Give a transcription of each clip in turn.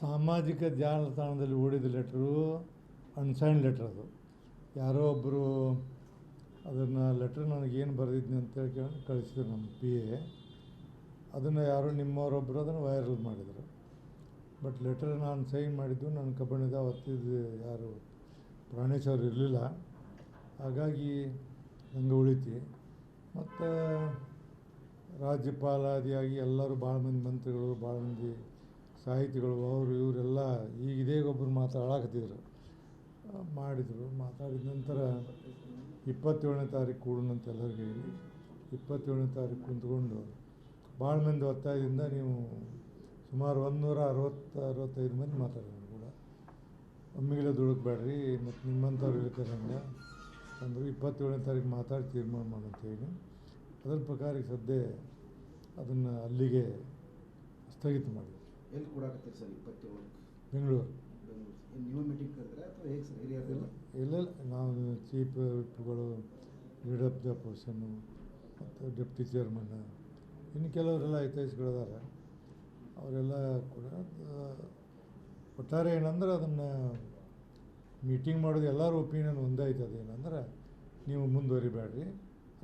ಸಾಮಾಜಿಕ ಜಾಲತಾಣದಲ್ಲಿ ಓಡಿದ letter ಅನ್ಸೈನ್ letter ಅದು. ಯಾರೋ ಒಬ್ಬರು ಅದನ್ನು ಲೆಟ್ರ್ ನನಗೇನು ಬರೆದಿದ್ನಿ ಅಂತ ಕೇಳಿ, ಕಳಿಸಿದ್ರು ನಮ್ಮ ಪಿ ಎ ಅದನ್ನು ಯಾರೋ ನಿಮ್ಮವರೊಬ್ಬರು ಅದನ್ನು ವೈರಲ್ ಮಾಡಿದರು. ಬಟ್ ಲೆಟ್ರ್ ನಾನು ಸೈನ್ ಮಾಡಿದ್ದು ನನ್ನ ಕಬ್ಬಣದ ಅವತ್ತಿದ್ದು ಯಾರು, ಪ್ರಾಣೇಶ್ ಅವರು ಇರಲಿಲ್ಲ. ಹಾಗಾಗಿ ನನಗೆ ಉಳಿತಿ. ಮತ್ತು ರಾಜ್ಯಪಾಲಾದಿಯಾಗಿ ಎಲ್ಲರೂ ಭಾಳ ಮಂದಿ ಮಂತ್ರಿಗಳು ಭಾಳ ಮಂದಿ ಸಾಹಿತಿಗಳು, ಅವರು ಇವರೆಲ್ಲ ಈಗ ಇದೇ ಒಬ್ಬರು ಮಾತಾಡಕತ್ತಿದ್ರು. ಮಾಡಿದರು, ಮಾತಾಡಿದ ನಂತರ ಇಪ್ಪತ್ತೇಳನೇ ತಾರೀಕು ಕೂಡೋಣಂತ ಎಲ್ಲರಿಗೂ ಹೇಳಿ, ಇಪ್ಪತ್ತೇಳನೇ ತಾರೀಕು ಕುಂತ್ಕೊಂಡು ಭಾಳ ಮಂದಿ ಒತ್ತಾಯದಿಂದ ನೀವು ಸುಮಾರು ಒಂದುನೂರ ಅರವತ್ತು, ಅರವತ್ತೈದು ಮಂದಿ ಮಾತಾಡಿದ್ರು ಕೂಡ. ಒಮ್ಮೆಗೆ ದುಡುಕ್ಬೇಡ್ರಿ, ಮತ್ತು ನಿಮ್ಮಂಥವ್ರು ಹೇಳ್ತಾರೆ ಹಂಗೆ. ಅಂದರು, ಇಪ್ಪತ್ತೇಳನೇ ತಾರೀಕು ಮಾತಾಡಿ ತೀರ್ಮಾನ ಅಂತ ಹೇಳಿ. ಅದರ ಪ್ರಕಾರ ಸದ್ಯ ಅದನ್ನು ಅಲ್ಲಿಗೆ ಸ್ಥಗಿತ ಮಾಡಿ ಎಲ್ಲಿ ಕೊಡಾಕತ್ತೀರಿ ಸರ್ ಇಪ್ಪತ್ತೇಳು ಬೆಂಗಳೂರು. ಬೆಂಗಳೂರು. ನೀವು ಮೀಟಿಂಗ್ ಕರೆದ್ರೆ ಅಥವಾ ಹೇಗೆ ಸರ್ ಹಿರಿಯರೆಲ್ಲ ಇಲ್ಲ ನಾವು ಚೀಫ್ ವಿಪ್ಗಳು ಲೀಡ್ ಆಫ್ ದ ಪರ್ಸನ್ನು ಮತ್ತು ಡೆಪ್ಟಿ ಚೇರ್ಮನ್ ಇನ್ನು ಕೆಲವರೆಲ್ಲ ಹಿತೈಷಿಗಳಿದ್ದಾರೆ ಅವರೆಲ್ಲ ಕೂಡ ಒಟ್ಟಾರೆ ಏನಂದ್ರೆ ಅದನ್ನು ಮೀಟಿಂಗ್ ಮಾಡೋದು ಎಲ್ಲರ ಒಪಿನಿಯನ್ ಒಂದೇ ಆಯ್ತದ ಏನಂದ್ರೆ ನೀವು ಮುಂದುವರಿಬೇಡ್ರಿ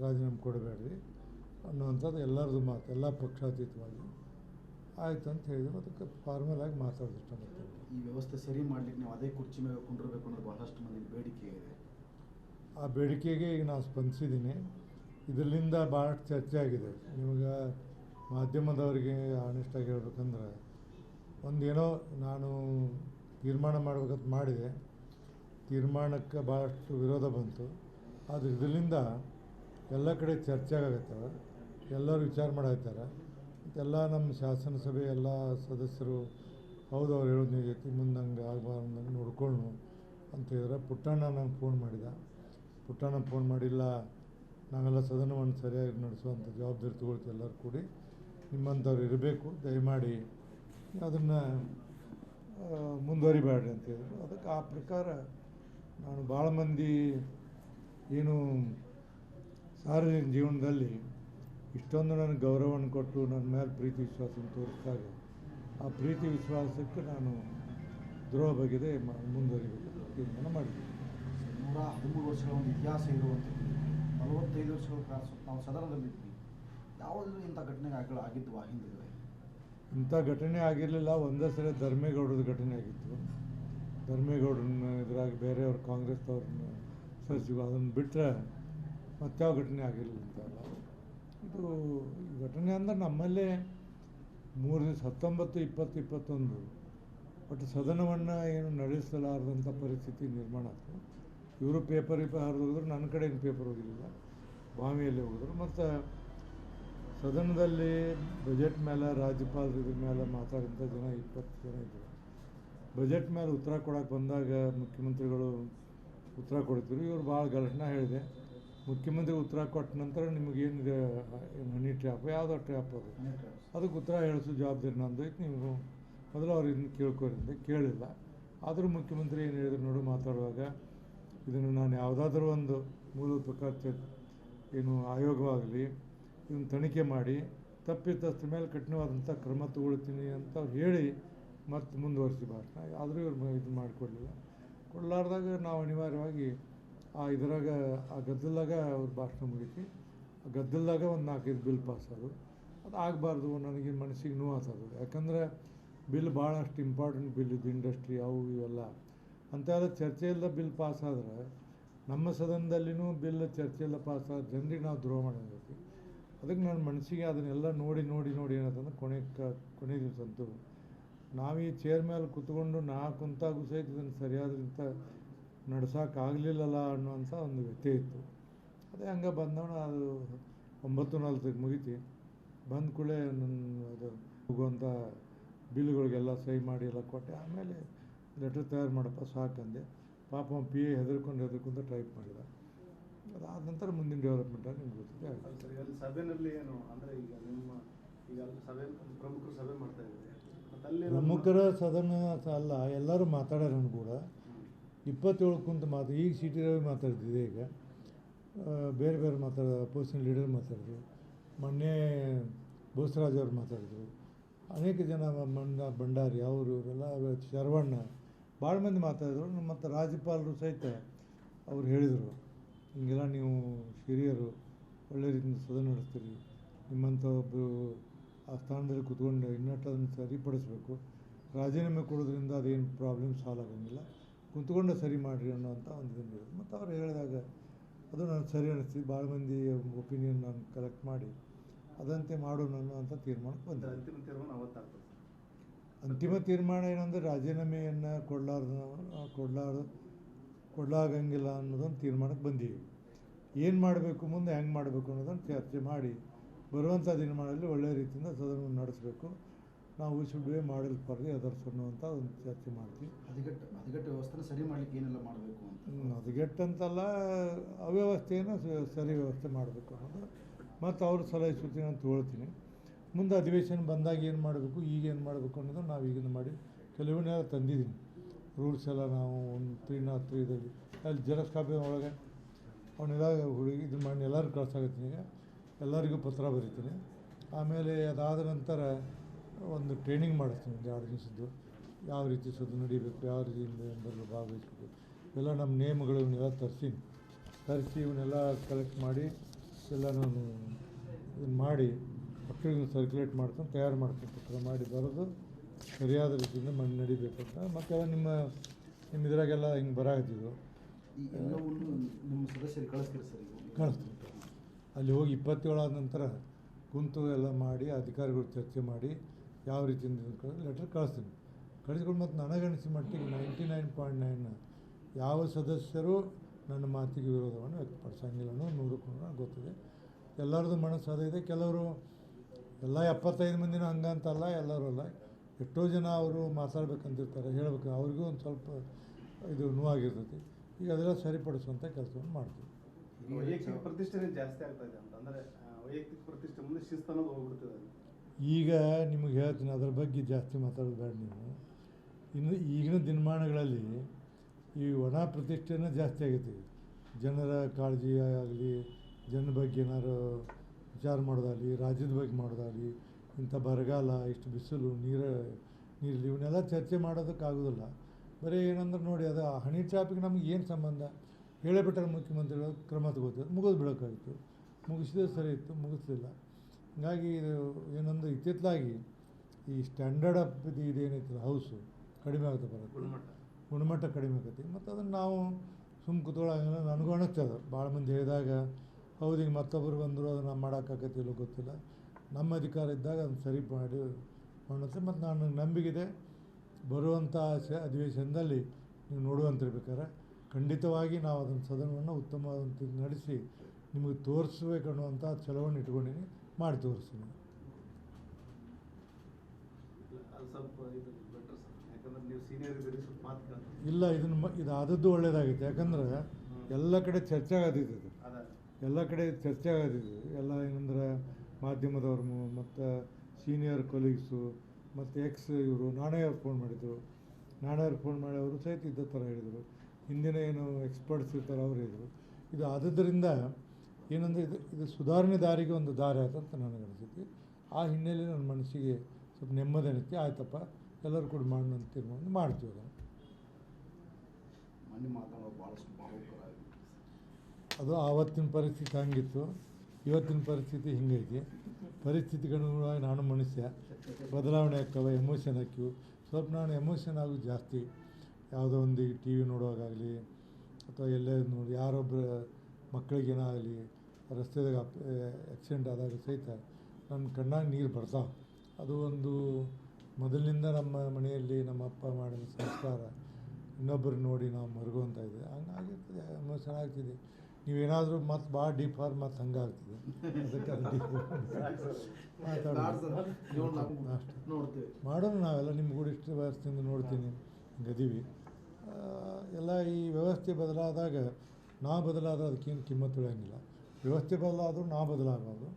ರಾಜೀನಾಮೆ ಕೊಡಬೇಡ್ರಿ ಅನ್ನುವಂಥದ್ದು ಎಲ್ಲರದು ಮಾತು ಎಲ್ಲ ಪಕ್ಷಾತೀತವಾಗಿ. ಆಯ್ತು ಅಂತ ಹೇಳಿದ್ರು. ಅದಕ್ಕೆ ಫಾರ್ಮಲ್ ಆಗಿ ಮಾತಾಡೋದಿಷ್ಟ ಮತ್ತೆ ಈ ವ್ಯವಸ್ಥೆ ಸರಿ ಮಾಡ್ಲಿಕ್ಕೆ ನೀವು ಅದೇ ಕುರ್ಚಿ ಮೇಲೆ ಕುಂಡ್ರಬೇಕು ಅನ್ನೋದು ಬಹಳಷ್ಟು ಮಂದಿ ಬೇಡಿಕೆ ಇದೆ. ಆ ಬೇಡಿಕೆಗೆ ಈಗ ನಾವು ಸ್ಪಂದಿಸಿದ್ದೀನಿ. ಇದರಿಂದ ಭಾಳ ಚರ್ಚೆ ಆಗಿದೆ. ನಿಮಗೆ ಮಾಧ್ಯಮದವರಿಗೆ ಆನೆಸ್ಟಾಗಿ ಹೇಳ್ಬೇಕಂದ್ರೆ ಒಂದೇನೋ ನಾನು ತೀರ್ಮಾನ ಮಾಡ್ಬೇಕಂತ ಮಾಡಿದೆ. ತೀರ್ಮಾನಕ್ಕೆ ಭಾಳಷ್ಟು ವಿರೋಧ ಬಂತು. ಆದರೆ ಇದರಿಂದ ಎಲ್ಲ ಕಡೆ ಚರ್ಚೆ ಆಗತ್ತವ ಎಲ್ಲರೂ ವಿಚಾರ ಮಾಡಾಯ್ತಾರೆ. ಎಲ್ಲ ನಮ್ಮ ಶಾಸನಸಭೆ ಎಲ್ಲ ಸದಸ್ಯರು, ಹೌದು ಅವ್ರು ಹೇಳೋದು ನಿಜೈತಿ ಮುಂದೆ ಹಂಗೆ ಆಗಬಾರ್ದಂಗೆ ನೋಡ್ಕೊಳ್ಳು ಅಂತ ಹೇಳಿದ್ರೆ ಪುಟ್ಟಣ್ಣ ನಂಗೆ ಫೋನ್ ಮಾಡಿದ. ಪುಟ್ಟಣ್ಣ ಫೋನ್ ಮಾಡಿಲ್ಲ, ನಾವೆಲ್ಲ ಸದನವನ್ನು ಸರಿಯಾಗಿ ನಡೆಸುವಂಥ ಜವಾಬ್ದಾರಿ ತಗೊಳ್ತೀವಿ ಎಲ್ಲರೂ ಕೂಡಿ. ನಿಮ್ಮಂಥವ್ರು ಇರಬೇಕು, ದಯಮಾಡಿ ಅದನ್ನು ಮುಂದುವರಿಬೇಡ್ರಿ ಅಂತ ಹೇಳಿದ್ರು. ಅದಕ್ಕೆ ಆ ಪ್ರಕಾರ ನಾನು ಭಾಳ ಮಂದಿ ಏನು ಸಾರ್ವಜನಿಕ ಜೀವನದಲ್ಲಿ ಇಷ್ಟೊಂದು ನನಗೆ ಗೌರವವನ್ನು ಕೊಟ್ಟು ನನ್ನ ಮೇಲೆ ಪ್ರೀತಿ ವಿಶ್ವಾಸವನ್ನು ತೋರಿಸಿದಾಗ ಆ ಪ್ರೀತಿ ವಿಶ್ವಾಸಕ್ಕೆ ನಾನು ದ್ರೋಹ ಬಗೆದೆ ಮುಂದುವರಿಬೇಕು ಅಂತ ತೀರ್ಮಾನ ಮಾಡಿದೆ ನೂರ ಹದಿಮೂರು ವರ್ಷಗಳ ಒಂದು ಇತಿಹಾಸ ಇರುವಂಥದ್ದು ನಲವತ್ತೈದು ವರ್ಷಗಳ ಕಾಲ ನಾವು ಸದನದಲ್ಲಿದ್ವಿ. ಯಾವುದೂ ಇಂಥ ಘಟನೆಗಳು ಆ ಹಿಂದೆ ಇಂಥ ಘಟನೆ ಆಗಿರಲಿಲ್ಲ ಒಂದೇ ಸರಿ ಧರ್ಮೇಗೌಡದ ಘಟನೆ ಆಗಿತ್ತು. ಧರ್ಮೇಗೌಡರನ್ನ ಇದ್ರಾಗ ಬೇರೆಯವ್ರ ಕಾಂಗ್ರೆಸ್ದವ್ರನ್ನ ಸಚಿವ ಅದನ್ನು ಬಿಟ್ಟರೆ ಮತ್ತಾವ ಘಟನೆ ಆಗಿರಲಿಲ್ಲ ಅಂತಲ್ಲ ಇದು ಘಟನೆ ಅಂದ್ರೆ ನಮ್ಮಲ್ಲೇ ಮೂರು ದಿವಸ, ಹತ್ತೊಂಬತ್ತು, ಇಪ್ಪತ್ತು, ಇಪ್ಪತ್ತೊಂದು. ಬಟ್ ಸದನವನ್ನು ಏನು ನಡೆಸಲಾರದಂಥ ಪರಿಸ್ಥಿತಿ ನಿರ್ಮಾಣ ಆಯಿತು. ಇವರು ಪೇಪರ್ ಪೇಪರ್ ಹೋಗಿದ್ರು ನನ್ನ ಕಡೆ ಏನು ಪೇಪರ್ ಹೋಗಿರಲಿಲ್ಲ ಬಾವಿಯಲ್ಲಿ ಹೋಗಿದ್ರು ಮತ್ತು ಸದನದಲ್ಲಿ ಬಜೆಟ್ ಮೇಲೆ ರಾಜ್ಯಪಾಲರ ಇದ್ರ ಮೇಲೆ ಮಾತಾಡಿದಂಥ ಜನ ಇಪ್ಪತ್ತು ಜನ ಇದ್ದರು ಬಜೆಟ್ ಮೇಲೆ ಉತ್ತರ ಕೊಡೋಕೆ ಬಂದಾಗ ಮುಖ್ಯಮಂತ್ರಿಗಳು ಉತ್ತರ ಕೊಡ್ತಿದ್ರು. ಇವರು ಭಾಳ ಗಲಾಟೆ ಹೇಳಿದೆ. ಮುಖ್ಯಮಂತ್ರಿ ಉತ್ತರ ಕೊಟ್ಟ ನಂತರ ನಿಮಗೇನಿದೆ ಏನು ಹನಿ ಟ್ರ್ಯಾಪ್ ಯಾವುದೋ ಟ್ರ್ಯಾಪ್ ಅದು. ಅದಕ್ಕೆ ಉತ್ತರ ಹೇಳಿಸೋ ಜವಾಬ್ದಾರಿ ನಂದು ಐತೆ ನೀವು ಮೊದಲು ಅವ್ರು ಇದನ್ನು ಕೇಳ್ಕೊರಿಂದ ಕೇಳಿಲ್ಲ. ಆದರೂ ಮುಖ್ಯಮಂತ್ರಿ ಏನು ಹೇಳಿದ್ರು ನೋಡು ಮಾತಾಡುವಾಗ ಇದನ್ನು ನಾನು ಯಾವುದಾದ್ರೂ ಒಂದು ಮೂಲದ ಪ್ರಕಾರ ಏನು ಆಯೋಗವಾಗಲಿ ಇದನ್ನು ತನಿಖೆ ಮಾಡಿ ತಪ್ಪಿತಸ್ಥ ಮೇಲೆ ಕಠಿಣವಾದಂಥ ಕ್ರಮ ತಗೊಳ್ತೀನಿ ಅಂತ ಅವ್ರು ಹೇಳಿ ಮತ್ತೆ ಮುಂದುವರಿಸಿ ಭಾಷಣ ಆದರೂ ಇವ್ರು ಇದು ಮಾಡಿಕೊಡ್ಲಿಲ್ಲ. ಕೊಡಲಾರ್ದಾಗ ನಾವು ಅನಿವಾರ್ಯವಾಗಿ ಆ ಇದ್ರಾಗ, ಆ ಗದ್ದಲದಾಗ ಅವ್ರ ಭಾಷಣ ಮುಗಿತಿ. ಆ ಗದ್ದಲದಾಗ ಒಂದು ನಾಲ್ಕೈದು ಬಿಲ್ ಪಾಸ್ ಆದವು ಅದು ಆಗಬಾರ್ದು, ನನಗೆ ಮನಸ್ಸಿಗೆ ನೋವು ಆಗ್ತದೆ. ಯಾಕಂದ್ರೆ ಬಿಲ್ ಭಾಳಷ್ಟು ಇಂಪಾರ್ಟೆಂಟ್ ಬಿಲ್ ಇದು ಇಂಡಸ್ಟ್ರಿ ಅವು ಇವೆಲ್ಲ. ಅಂತೆಲ್ಲ ಚರ್ಚೆ ಇಲ್ಲದ ಬಿಲ್ ಪಾಸ್ ಆದ್ರೆ ನಮ್ಮ ಸದನದಲ್ಲಿನೂ ಬಿಲ್ ಚರ್ಚೆ ಎಲ್ಲ ಪಾಸ್ ಆದ ಜನರಿಗೆ ನಾವು ದ್ರೋಹ ಮಾಡಿದ್ವಿ ಅದಕ್ಕೆ ನನ್ನ ಮನಸ್ಸಿಗೆ ಅದನ್ನೆಲ್ಲ ನೋಡಿ ನೋಡಿ ನೋಡಿ ಏನಂತಂದ್ರೆ ಕೊನೆ ಕ, ಕೊನೆ ದಿವಸ ನಾವು ಈ ಚೇರ್ ಮೇಲೆ ಕುತ್ಕೊಂಡು ನಾ ಕುಂತಾಗೂ ಸಹಿತ ಇದನ್ನು ಸರಿಯಾದಂಥ ನಡ್ಸೋಕ್ಕಾಗಲಿಲ್ಲಲ್ಲ ಅನ್ನುವಂಥ ಒಂದು ವ್ಯಕ್ತಿ ಇತ್ತು. ಅದೇ ಹಂಗೆ ಬಂದವಣ ಅದು ಒಂಬತ್ತು ನಲ್ವತ್ತಕ್ಕೆ ಮುಗಿತಿ. ಬಂದ ಕೂಡಲೇ ನನ್ನ ಅದು ಹೋಗುವಂಥ ಬಿಲ್ಗಳಿಗೆಲ್ಲ ಸಹಿ ಮಾಡಿ ಎಲ್ಲ ಕೊಟ್ಟೆ. ಆಮೇಲೆ ಲೆಟ್ರ್ ತಯಾರು ಮಾಡಪ್ಪ ಸಾಕಂದೆ ಪಾಪ ಪಿ ಎ ಹೆದರ್ಕೊಂಡು ಹೆದರ್ಕೊಂಡು ಟೈಪ್ ಮಾಡಿದ. ಅದಾದ ನಂತರ ಮುಂದಿನ ಡೆವಲಪ್ಮೆಂಟ್ ನಿಮ್ಗೆ ಗೊತ್ತಿದೆ ಸಭೆಯಲ್ಲಿ ಏನು ಅಂದರೆ ಈಗ ನಿಮ್ಮ ಈಗ ಸಭೆ ಪ್ರಮುಖರು ಸಭೆ ಮಾಡ್ತಾ ಇದ್ದಾರೆ. ಪ್ರಮುಖರ ಸದನ ಅಲ್ಲ ಎಲ್ಲರೂ ಮಾತಾಡ್ಯಾರ ಕೂಡ. ಇಪ್ಪತ್ತೇಳು ಕುಂತು ಮಾತು ಈಗ ಸಿ ಟಿ ರವಿ ಮಾತಾಡ್ತಿದ್ದೆ ಈಗ. ಬೇರೆ ಬೇರೆ ಮಾತಾಡ ಅಪೋಸಿಷನ್ ಲೀಡರ್ ಮಾತಾಡಿದ್ರು. ಮೊನ್ನೆ ಬೋಸರಾಜ್ ಅವ್ರು ಮಾತಾಡಿದ್ರು. ಅನೇಕ ಜನ ಮಂಡ ಭಂಡಾರಿ, ಅವರು, ಇವರೆಲ್ಲ ಶರವಣ್ಣ ಭಾಳ ಮಂದಿ ಮಾತಾಡಿದ್ರು. ಮತ್ತು ರಾಜ್ಯಪಾಲರು ಸಹಿತ ಅವ್ರು ಹೇಳಿದರು, ಹಿಂಗೆಲ್ಲ ನೀವು ಹಿರಿಯರು ಒಳ್ಳೆ ರೀತಿಯಿಂದ ಸದನ ನಡೆಸ್ತೀರಿ. ನಿಮ್ಮಂಥ ಒಬ್ಬರು ಆ ಸ್ಥಾನದಲ್ಲಿ ಕೂತ್ಕೊಂಡು ಇನ್ನಷ್ಟು ಅದನ್ನು ಸರಿಪಡಿಸ್ಬೇಕು. ರಾಜೀನಾಮೆ ಕೊಡೋದ್ರಿಂದ ಅದೇನು ಪ್ರಾಬ್ಲಮ್ ಸಾಲ್ವ್ ಆಗಂಗಿಲ್ಲ. ಕುಂತ್ಕೊಂಡು ಸರಿ ಮಾಡಿರಿ ಅನ್ನೋವಂಥ ಒಂದು ಇದನ್ನು ಹೇಳಿದ್ರು. ಮತ್ತು ಅವ್ರು ಹೇಳಿದಾಗ ಅದು ನಾನು ಸರಿ ಅನಿಸ್ತೀವಿ ಭಾಳ ಮಂದಿ ಒಪಿನಿಯನ್ ನಾನು ಕಲೆಕ್ಟ್ ಮಾಡಿ ಅದಂತೆ ಮಾಡೋಣ ಅನ್ನೋಂಥ ತೀರ್ಮಾನಕ್ಕೆ ಬಂದೆ ಅಂತಿಮ ತೀರ್ಮಾನ ಅವತ್ತಾಗ್ತದೆ ಅಂತಿಮ ತೀರ್ಮಾನ ಏನಂದ್ರೆ ರಾಜೀನಾಮೆಯನ್ನು ಕೊಡಲಾರ್ದ ಕೊಡಲಾರ್ದು ಕೊಡಲಾಗಂಗಿಲ್ಲ ಅನ್ನೋದೊಂದು ತೀರ್ಮಾನಕ್ಕೆ ಬಂದೀವಿ. ಏನು ಮಾಡಬೇಕು ಮುಂದೆ ಹೆಂಗೆ ಮಾಡಬೇಕು ಅನ್ನೋದನ್ನು ಚರ್ಚೆ ಮಾಡಿ ಬರುವಂಥ ದಿನಮಾನದಲ್ಲಿ ಒಳ್ಳೆಯ ರೀತಿಯಿಂದ ಸದನವನ್ನು ನಡೆಸಬೇಕು. ನಾವು should be model for the others ಅನ್ನುವಂಥ ಒಂದು ಚರ್ಚೆ ಮಾಡ್ತೀವಿ. ಹದಗೆಟ್ಟು ಹದಗೆಟ್ಟು ವ್ಯವಸ್ಥೆನ ಸರಿ ಮಾಡಲಿಕ್ಕೆ ಏನೆಲ್ಲ ಮಾಡಬೇಕು ಅಂತ? ಹದಗೆಟ್ಟಂತಲ್ಲ ಅವ್ಯವಸ್ಥೆಯನ್ನು ಸರಿ ವ್ಯವಸ್ಥೆ ಮಾಡಬೇಕು ಅನ್ನೋದು. ಮತ್ತು ಅವ್ರ ಸಲಹೆ ಸೂಚನೆ ಅಂತ ತೊಗೊಳ್ತೀನಿ ಮುಂದೆ ಅಧಿವೇಶನ ಬಂದಾಗ ಏನು ಮಾಡಬೇಕು ಈಗ ಏನು ಮಾಡಬೇಕು ಅನ್ನೋದು ನಾವು ಈಗಿನ ಮಾಡಿ ಕೆಲವನ್ನೆಲ್ಲ ತಂದಿದ್ದೀನಿ ರೂಲ್ಸ್ ಎಲ್ಲ ನಾವು ಒಂದು ತ್ರೀ ನಾಟ್ ತ್ರೀದಲ್ಲಿ ಅಲ್ಲಿ ಜೆರಾಕ್ಸ್ ಕಾಪಿ ಒಳಗೆ ಅವನ್ನೆಲ್ಲ ಹುಡುಗಿ ಇದು ಮಾಡಿ ಎಲ್ಲರೂ ಕಳ್ಸಾಗತ್ತೀನಿ ಈಗ. ಎಲ್ಲರಿಗೂ ಪತ್ರ ಬರೀತೀನಿ. ಆಮೇಲೆ ಅದಾದ ನಂತರ ಒಂದು ಟ್ರೈನಿಂಗ್ ಮಾಡಿಸ್ತೀನಿ ಒಂದು ಎರಡು ದಿವಸದ್ದು ಯಾವ ರೀತಿ ಸದ್ದು ನಡಿಬೇಕು ಯಾವ ರೀತಿಯಿಂದ ಎಲ್ಲರೂ ಭಾಗವಹಿಸಬೇಕು ಎಲ್ಲ ನಮ್ಮ ನೇಮ್ಗಳು ಇವನ್ನೆಲ್ಲ ತರಿಸೀನಿ. ತರಿಸಿ ಇವನ್ನೆಲ್ಲ ಕಲೆಕ್ಟ್ ಮಾಡಿ ಎಲ್ಲ ನಾನು ಇದನ್ನು ಮಾಡಿ ಮಕ್ಕಳಿಗೆ ಸರ್ಕ್ಯುಲೇಟ್ ಮಾಡ್ಕೊಂಡು ತಯಾರು ಮಾಡ್ಕೊಂಡು ಪತ್ರ ಮಾಡಿ ಬರೋದು ಸರಿಯಾದ ರೀತಿಯಿಂದ ಮಣ್ಣು ನಡಿಬೇಕು ಅಂತ ಮತ್ತೆಲ್ಲ ನಿಮ್ಮ ನಿಮ್ಮ ಇದ್ರಾಗೆಲ್ಲ ಹಿಂಗೆ ಎಲ್ಲವನ್ನು ನಿಮ್ಮ ಸದಸ್ಯರಿಗೆ ಕಳಿಸ್ತೀರಿ ಸರ್ ಕಳಿಸ್ತೀನಿ ಅಲ್ಲಿ ಹೋಗಿ ಇಪ್ಪತ್ತೇಳು ಆದ ನಂತರ ಕುಂತು ಎಲ್ಲ ಮಾಡಿ ಅಧಿಕಾರಿಗಳು ಚರ್ಚೆ ಮಾಡಿ ಯಾವ ರೀತಿಯಿಂದ ಲೆಟರ್ ಕಳಿಸ್ತೀನಿ. ಕಳಿಸ್ಕೊಂಡು ಮತ್ತು ನನಗನಿಸಿದ ಮಟ್ಟಿಗೆ ನೈಂಟಿ ನೈನ್ ಪಾಯಿಂಟ್ ನೈನ್ ಯಾವ ಸದಸ್ಯರು ನನ್ನ ಮಾತಿಗೆ ವಿರೋಧವನ್ನು ವ್ಯಕ್ತಪಡಿಸಂಗಿಲ್ಲ ಅನ್ನೋ ನೂರಕ್ಕೂ ನೂರು ಗೊತ್ತಿದೆ. ಎಲ್ಲರದ್ದು ಮನಸ್ಸು ಅದೇ ಇದೆ. ಕೆಲವರು ಎಲ್ಲ ಎಪ್ಪತ್ತೈದು ಮಂದಿನೂ ಹಂಗಂತಲ್ಲ ಎಲ್ಲರೂ ಅಲ್ಲ. ಎಷ್ಟೋ ಜನ ಅವರು ಮಾತಾಡ್ಬೇಕಂತಿರ್ತಾರೆ, ಹೇಳಬೇಕು. ಅವ್ರಿಗೂ ಒಂದು ಸ್ವಲ್ಪ ಇದು ನೋವಾಗಿರ್ತೈತಿ ಈಗ ಅದೆಲ್ಲ ಸರಿಪಡಿಸುವಂಥ ಕೆಲಸವನ್ನು ಮಾಡ್ತೀವಿ. ವೈಯಕ್ತಿಕ ಪ್ರತಿಷ್ಠೆ ಜಾಸ್ತಿ ಆಗ್ತಾ ಇದೆ ಅಂತ ಅಂದ್ರೆ ವೈಯಕ್ತಿಕ ಪ್ರತಿಷ್ಠೆ ಮುಂದೆ ಶಿಸ್ತು ಅನ್ನೋದು ಹೋಗ್ಬಿಡ್ತದೆ ಈಗ ನಿಮಗೆ ಹೇಳ್ತೀನಿ, ಅದ್ರ ಬಗ್ಗೆ ಜಾಸ್ತಿ ಮಾತಾಡೋದು ಬೇಡ ನೀವು. ಇನ್ನು ಈಗಿನ ದಿನಮಾನಗಳಲ್ಲಿ ಈ ಒಣ ಪ್ರತಿಷ್ಠೆನೇ ಜಾಸ್ತಿ ಆಗೈತಿ. ಜನರ ಕಾಳಜಿ ಆಗಲಿ ಜನರ ಬಗ್ಗೆ ಏನಾರು ವಿಚಾರ ಮಾಡೋದಾಗಲಿ, ರಾಜ್ಯದ ಬಗ್ಗೆ ಮಾಡೋದಾಗಲಿ, ಇಂಥ ಬರಗಾಲ, ಇಷ್ಟು ಬಿಸಿಲು, ನೀರು, ನೀರಲ್ಲಿ ಇವನ್ನೆಲ್ಲ ಚರ್ಚೆ ಮಾಡೋದಕ್ಕಾಗೋದಿಲ್ಲ. ಬರೀ ಏನಂದ್ರೆ ನೋಡಿ, ಅದು ಆ ಹನಿ ಟ್ರಾಪಿಗೆ ನಮ್ಗೆ ಏನು ಸಂಬಂಧ? ಹೇಳೇ ಬಿಟ್ಟಾರೆ ಮುಖ್ಯಮಂತ್ರಿಗಳು ಕ್ರಮ ತಗೋತಾರೆ, ಮುಗಿದು ಬಿಡೋಕ್ಕಾಗಿತ್ತು ಮುಗಿಸಿದ್ರೆ ಸರಿ ಇತ್ತು, ಮುಗಿಸ್ಲಿಲ್ಲ. ಹೀಗಾಗಿ ಇದು ಏನಂದ್ರೆ ಇತ್ತಿತ್ತಲಾಗಿ ಈ ಸ್ಟ್ಯಾಂಡರ್ಡ್ ಆಫ್ ಇದು ಇದೇನೈತಲ್ಲ ಹೌಸು ಕಡಿಮೆ ಆಗುತ್ತೆ ಬರುತ್ತೆ ಗುಣಮಟ್ಟ. ಗುಣಮಟ್ಟ ಕಡಿಮೆ ಆಗುತ್ತೆ. ಮತ್ತು ಅದನ್ನು ನಾವು ಸುಮ್ಮ ಕುತ್ಕೊಳ್ಳೋಂಗಿಲ್ಲ ನನಗೂ ಅದು ಭಾಳ ಮಂದಿ ಹೇಳಿದಾಗ ಹೌದು ಈಗ ಮತ್ತೊಬ್ಬರು ಬಂದರು ಅದನ್ನು ಮಾಡೋಕ್ಕಾಗತ್ತಿಲ್ಲ ಗೊತ್ತಿಲ್ಲ. ನಮ್ಮ ಅಧಿಕಾರ ಇದ್ದಾಗ ಅದನ್ನು ಸರಿ ಮಾಡಿ ಮಾಡುತ್ತೆ ಮತ್ತು ನಾನು ನಂಬಿಕೆ ಬರುವಂಥ ಸ ಅಧಿವೇಶನದಲ್ಲಿ ನೀವು ನೋಡುವಂತಿರ್ಬೇಕಾದ್ರೆ ಖಂಡಿತವಾಗಿ ನಾವು ಅದನ್ನು ಸದನವನ್ನು ಉತ್ತಮವಾದಂಥ ನಡೆಸಿ ನಿಮಗೆ ತೋರಿಸ್ಬೇಕು ಅನ್ನುವಂಥ ಛಲವನ್ನು ಇಟ್ಕೊಂಡಿನಿ. ಮಾಡಿ ತೋರಿಸ್ತೀನಿ. ಇಲ್ಲ ಇದನ್ನು ಇದು ಆದದ್ದು ಒಳ್ಳೆಯದಾಗಿತ್ತು ಯಾಕಂದ್ರೆ ಎಲ್ಲ ಕಡೆ ಚರ್ಚೆ ಆಗದಿದ್ದು ಇದು. ಎಲ್ಲ ಕಡೆ ಚರ್ಚೆ ಆಗದಿದ್ದು ಎಲ್ಲ ಏನಂದ್ರೆ ಮಾಧ್ಯಮದವ್ರು ಮತ್ತು ಸೀನಿಯರ್ ಕೊಲೀಗ್ಸು ಮತ್ತು ಎಕ್ಸ್ ಇವರು ನಾನೇ ಅವ್ರು ಫೋನ್ ಮಾಡಿದರು ನಾನೇ ಫೋನ್ ಮಾಡಿ ಅವರು ಸಹಿತ ಇದ್ದ ಥರ ಹೇಳಿದರು. ಹಿಂದಿನ ಏನು ಎಕ್ಸ್ಪರ್ಟ್ಸ್ ಇರ್ತಾರೆ ಅವರು ಹೇಳಿದರು. ಇದು ಆದದ್ದರಿಂದ ಏನಂದರೆ ಇದು ಇದು ಸುಧಾರಣೆ ದಾರಿಗೆ ಒಂದು ದಾರಿ ಆಯ್ತು ಅಂತ ನನಗೆ ಅನಿಸುತ್ತೆ ಆ ಹಿನ್ನೆಲೆಯಲ್ಲಿ ನನ್ನ ಮನಸ್ಸಿಗೆ ಸ್ವಲ್ಪ ನೆಮ್ಮದಿ ಅನಿಸುತ್ತೆ ಆಯ್ತಪ್ಪ ಎಲ್ಲರೂ ಕೂಡ ಮಾಡೋಣ ಅಂತ ತೀರ್ಮಾನ ಮಾಡ್ತೀವಿ ಅದನ್ನು. ಅದು ಆವತ್ತಿನ ಪರಿಸ್ಥಿತಿ ಹಂಗಿತ್ತು. ಇವತ್ತಿನ ಪರಿಸ್ಥಿತಿ ಹಿಂಗೈತಿ. ಪರಿಸ್ಥಿತಿಗನುಗುಣವಾಗಿ ನಾನು ಮನುಷ್ಯ. ಬದಲಾವಣೆ ಆಗ್ತವೆ ಎಮೋಷನ್ ಹಾಕಿವು ಸ್ವಲ್ಪ ನಾನು ಎಮೋಷನ್ ಆಗೋದು ಜಾಸ್ತಿ. ಯಾವುದೋ ಒಂದು ಟಿ ವಿ ನೋಡುವಾಗಲಿ ಅಥವಾ ಎಲ್ಲೇ ನೋಡಿ ಯಾರೊಬ್ಬರ ಮಕ್ಕಳಿಗೇನೋ ಏನಾಗಲಿ, ರಸ್ತೆದಾಗ ಆಕ್ಸಿಡೆಂಟ್ ಆದಾಗ ಸಹಿತ ನನ್ನ ಕಣ್ಣಾಗ ನೀರು ಬರ್ತಾವೆ ಅದು ಒಂದು ಮೊದಲಿನಿಂದ ನಮ್ಮ ಮನೆಯಲ್ಲಿ ನಮ್ಮ ಅಪ್ಪ ಮಾಡಿದ ಸಂಸ್ಕಾರ. ಇನ್ನೊಬ್ಬರು ನೋಡಿ ನಾವು ಮರುಗುವಂತ ಇದೆ. ಹಂಗಾಗಿರ್ತದೆ ಎಮೋಷನ್ ಆಗ್ತಿದೆ ನೀವೇನಾದರೂ ಮತ್ತೆ ಭಾಳ ಡೀಪ್ ಆರ್ ಮತ್ತೆ ಹಂಗಾಗ್ತದೆ ಅದಕ್ಕೆ ಅಷ್ಟೇ. ಮಾಡೋಣ ನಾವೆಲ್ಲ ನಿಮ್ಮ ಕೂಡ ಇಷ್ಟು ವರ್ಷದಿಂದ ನೋಡ್ತೀನಿ. ಗದೀವಿ ಎಲ್ಲ ಈ ವ್ಯವಸ್ಥೆ ಬದಲಾದಾಗ ನಾವು ಬದಲಾದ ಅದಕ್ಕೇನು ಕಿಮ್ಮತ್ತು ಉಳಿಯಂಗಿಲ್ಲ ವ್ಯವಸ್ಥೆ ಬದಲಾದರೂ ನಾ ಬದಲಾಗಬಾರ್ದು.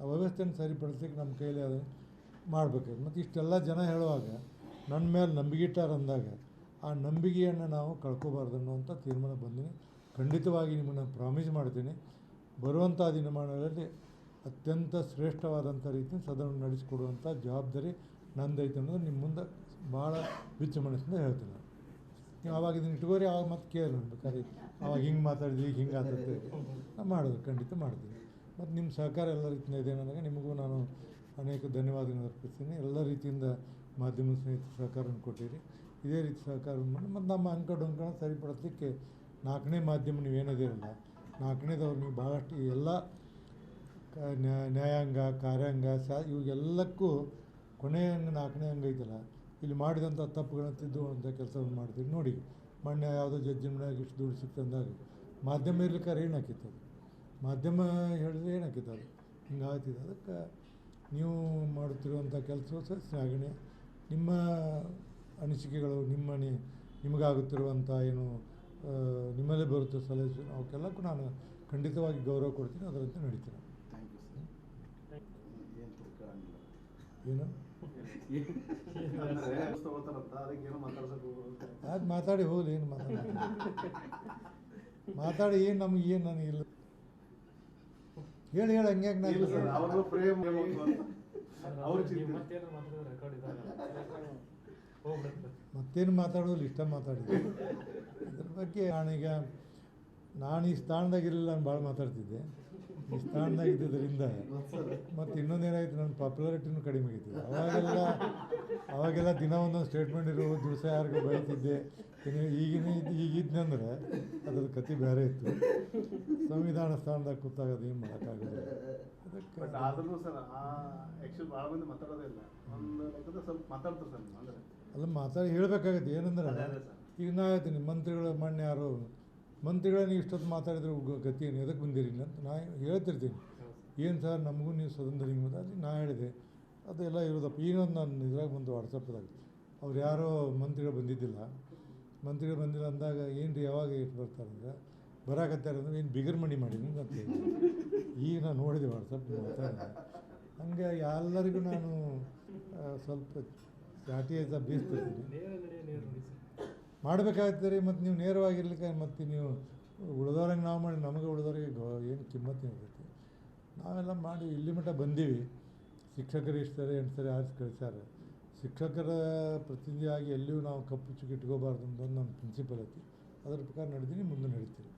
ಆ ವ್ಯವಸ್ಥೆಯನ್ನು ಸರಿಪಡಿಸ್ಲಿಕ್ಕೆ ನಮ್ಮ ಕೈಯಲ್ಲಿ ಅದು ಮಾಡಬೇಕು ಮತ್ತು ಇಷ್ಟೆಲ್ಲ ಜನ ಹೇಳುವಾಗ ನನ್ನ ಮೇಲೆ ನಂಬಿಕೆ ಇಟ್ಟಾರ ಅಂದಾಗ ಆ ನಂಬಿಕೆಯನ್ನು ನಾವು ಕಳ್ಕೋಬಾರ್ದು ಅನ್ನುವಂಥ ತೀರ್ಮಾನ ಬಂದೀನಿ. ಖಂಡಿತವಾಗಿ ನಿಮ್ಮನ್ನು ಪ್ರಾಮಿಸ್ ಮಾಡ್ತೀನಿ. ಬರುವಂಥ ದಿನಮಾನಗಳಲ್ಲಿ ಅತ್ಯಂತ ಶ್ರೇಷ್ಠವಾದಂಥ ರೀತಿ ಸದನ ನಡೆಸಿಕೊಡುವಂಥ ಜವಾಬ್ದಾರಿ ನಂದೈತೆ ಅನ್ನೋದು ನಿಮ್ಮ ಮುಂದೆ ಭಾಳ ಹೆಚ್ಚು ಮನಸ್ಸಿಂದ ಹೇಳ್ತೀನಿ ನಾನು. ನೀವು ಅವಾಗ ಇದನ್ನು ಇಟ್ಕೋರಿ ಆವಾಗ ಮತ್ತೆ ಕೇಳಿ ಬೇಕಾದ್ರೆ. ಅವಾಗ ಹಿಂಗೆ ಮಾತಾಡಿದ್ವಿ ಈಗ ಹಿಂಗೆ ಆಗ್ತೈತೆ ನಾನು ಮಾಡಿದ್ರು ಖಂಡಿತ ಮಾಡ್ತೀನಿ. ಮತ್ತು ನಿಮ್ಮ ಸಹಕಾರ ಎಲ್ಲ ರೀತಿಯಿಂದ ಇದೆ ನನಗೆ ನಿಮಗೂ ನಾನು ಅನೇಕ ಧನ್ಯವಾದಗಳನ್ನು ಅರ್ಪಿಸ್ತೀನಿ. ಎಲ್ಲ ರೀತಿಯಿಂದ ಮಾಧ್ಯಮ ಸ್ನೇಹಿತ ಸಹಕಾರವನ್ನು ಕೊಟ್ಟಿರಿ. ಇದೇ ರೀತಿ ಸಹಕಾರವನ್ನು ಮಾಡಿ ಮತ್ತು ನಮ್ಮ ಅಂಕ ಡೊಂಕನ ಸರಿಪಡಿಸ್ಲಿಕ್ಕೆ ನಾಲ್ಕನೇ ಮಾಧ್ಯಮ ನೀವೇನದಿರಲ್ಲ ನಾಲ್ಕನೇದವ್ರು ನೀವು ಭಾಳಷ್ಟು ಎಲ್ಲ ನ್ಯಾಯಾಂಗ, ಕಾರ್ಯಾಂಗ, ಸಾ, ಇವಾಗೆಲ್ಲಕ್ಕೂ ಕೊನೆಯ ನಾಲ್ಕನೇ ಅಂಗ ಐತಲ್ಲ. ಇಲ್ಲಿ ಮಾಡಿದಂಥ ತಪ್ಪುಗಳನ್ನು ತಿದ್ದುವಂಥ ಕೆಲಸವನ್ನು ಮಾಡ್ತೀವಿ ನೋಡಿ ಮೊನ್ನೆ ಯಾವುದೋ ಜಡ್ಜಿ ಮನ್ಯಾಗ ಇಷ್ಟು ದುಡ್ಡು ಸಿಕ್ತಂದಾಗ ಮಾಧ್ಯಮ ಇರ್ಲಿಕ್ಕಾರೆ ಏನು ಹಾಕಿತ್ತು ಅದು? ಮಾಧ್ಯಮ ಹೇಳಿದ್ರೆ ಏನು ಹಾಕಿತ್ತು ಅದು? ಹಿಂಗೆ ಆಗ್ತಿದೆ ಅದಕ್ಕೆ ನೀವು ಮಾಡುತ್ತಿರುವಂಥ ಕೆಲಸವು ಸಹ ಸಾಗಣೆ ನಿಮ್ಮ ಅನಿಸಿಕೆಗಳು ನಿಮ್ಮ ನಿ ನಿಮಗಾಗುತ್ತಿರುವಂಥ ಏನು ನಿಮ್ಮಲ್ಲೇ ಬರುತ್ತೆ ಸಲಹೆ ಅವಕ್ಕೆಲ್ಲಕ್ಕೂ ನಾನು ಖಂಡಿತವಾಗಿ ಗೌರವ ಕೊಡ್ತೀನಿ. ಅದರಂತೆ ನಡೀತೀನಿ. ಥ್ಯಾಂಕ್ ಯು ಸರ್ ಏನು ಮಾತಾಡಿ ಹೋಗಲಿ ಏನು ಮಾತಾಡಿ ಮಾತಾಡಿ ಏನು ನಮ್ಗೆ ಏನು ನನಗಿಲ್ಲ ಹೇಳಿ ಹೇಳಿ ಹಂಗ್ಯಾಕೆ ಇಲ್ಲ ಸರ್ ನಾನು ಅವರು ಪ್ರೇಮ್ ಅವ್ರ ಚಿಂತೆ ಮತ್ತೇನು ಮಾತಾಡೋದು ಇಷ್ಟ ಮಾತಾಡಿದ್ದೆ. ಅದ್ರ ಬಗ್ಗೆ ನಾನೀಗ ನಾನು ಈ ಸ್ಥಾನದಾಗಿರಲಿಲ್ಲ ನಾನು ಭಾಳ ಮಾತಾಡ್ತಿದ್ದೆ. ಸ್ಥಾನದಾಗ ಇದ್ದಿದ್ದರಿಂದ ಮತ್ತು ಇನ್ನೊಂದೇನಾಯ್ತು ನನ್ನ ಪಾಪ್ಯುಲಾರಿಟಿನೂ ಕಡಿಮೆ ಆಗಿತ್ತು. ಅವಾಗೆಲ್ಲ ಅವಾಗೆಲ್ಲ ದಿನ ಒಂದೊಂದು ಸ್ಟೇಟ್ಮೆಂಟ್ ಇರೋ ದಿವಸ ಯಾರಿಗೂ ಬೈತಿದ್ದೆ. ಈಗಿನ ಇದ್- ಈಗಿದ್ನಂದ್ರೆ ಅದ್ರ ಕತೆ ಬೇರೆ ಇತ್ತು. ಸಂವಿಧಾನ ಸ್ಥಾನದಾಗ ಕೂತಾಗದು ಏನು ಮಾಡೋಕ್ಕಾಗಲ್ಲ. ಅದಕ್ಕೆ ಅಲ್ಲ ಮಾತಾಡಿ ಹೇಳ್ಬೇಕಾಗತ್ತೆ. ಏನಂದ್ರೆ. ಈಗ ನಾ ಹೇಳ್ತೀನಿ ಮಂತ್ರಿಗಳು ಮೊನ್ನೆ ಯಾರು? ಮಂತ್ರಿಗಳ ನೀವು ಇಷ್ಟೊತ್ತು ಮಾತಾಡಿದ್ರೆ ಗತಿ ಏನು? ಎದಕ್ಕೆ ಬಂದಿರಲಿಲ್ಲ ಅಂತ ನಾ ಹೇಳ್ತಿರ್ತೀನಿ. ಏನು ಸರ್? ನಮಗೂ ನೀವು ಸ್ವತಂತ್ರ ಹಿಂಗೆ ಅಲ್ಲಿ ನಾ ಹೇಳಿದೆ. ಅದೆಲ್ಲ ಇರೋದಪ್ಪ. ಈಗೊಂದು ನಾನು ಇದ್ರಾಗ ಬಂದು ವಾಟ್ಸಪ್ದಾಗ ಅವ್ರು ಯಾರೋ ಮಂತ್ರಿಗಳು ಬಂದಿದ್ದಿಲ್ಲ. ಮಂತ್ರಿಗಳು ಬಂದಿಲ್ಲ ಅಂದಾಗ ಏನು ರೀ ಯಾವಾಗ ಇಟ್ಟು ಬರ್ತಾರಂದ್ರೆ ಬರಾಕತ್ತಾರೆ ಅಂದ್ರೆ ಏನು ಬಿಗರ್ ಮಣಿ ಮಾಡೀನಿ ಅಂತ ಈಗ ನಾನು ನೋಡಿದೆ ವಾಟ್ಸಪ್ ಮಾತಾಡಿದೆ ಹಂಗೆ ಎಲ್ಲರಿಗೂ ನಾನು ಸ್ವಲ್ಪ ಚಾಟಿ ಆಯ್ತಾ ಬೀಸ್ತಿರ್ತೀನಿ ಮಾಡಬೇಕಾಗ್ತದೆ ಮತ್ತು ನೀವು ನೇರವಾಗಿರ್ಲಿಕ್ಕೆ ಮತ್ತು ನೀವು ಉಳಿದವ್ರಂಗೆ ನಾವು ಮಾಡಿ ನಮಗೆ ಉಳಿದವ್ರಿಗೆ ಏನು ಕಿಮ್ಮತ್ತು ಇರ್ತೈತಿ. ನಾವೆಲ್ಲ ಮಾಡಿ ಇಲ್ಲಿ ಮಟ್ಟ ಬಂದೀವಿ. ಶಿಕ್ಷಕರು ಇಷ್ಟು ಸರಿ, ಎಂಟು ಸರಿ ಆರಿಸಿ ಕಳಿಸ್ಯಾರ. ಶಿಕ್ಷಕರ ಪ್ರತಿನಿಧಿಯಾಗಿ ಎಲ್ಲಿಯೂ ನಾವು ಕಪ್ಪು ಚುಕ್ಕಿ ಇಟ್ಕೋಬಾರ್ದು ಅಂತ ನಮ್ಮ ಪ್ರಿನ್ಸಿಪಲ್ ಐತಿ. ಅದ್ರ ಪ್ರಕಾರ ನಡೆದೀನಿ ಮುಂದೆ ನಡೀತೀವಿ.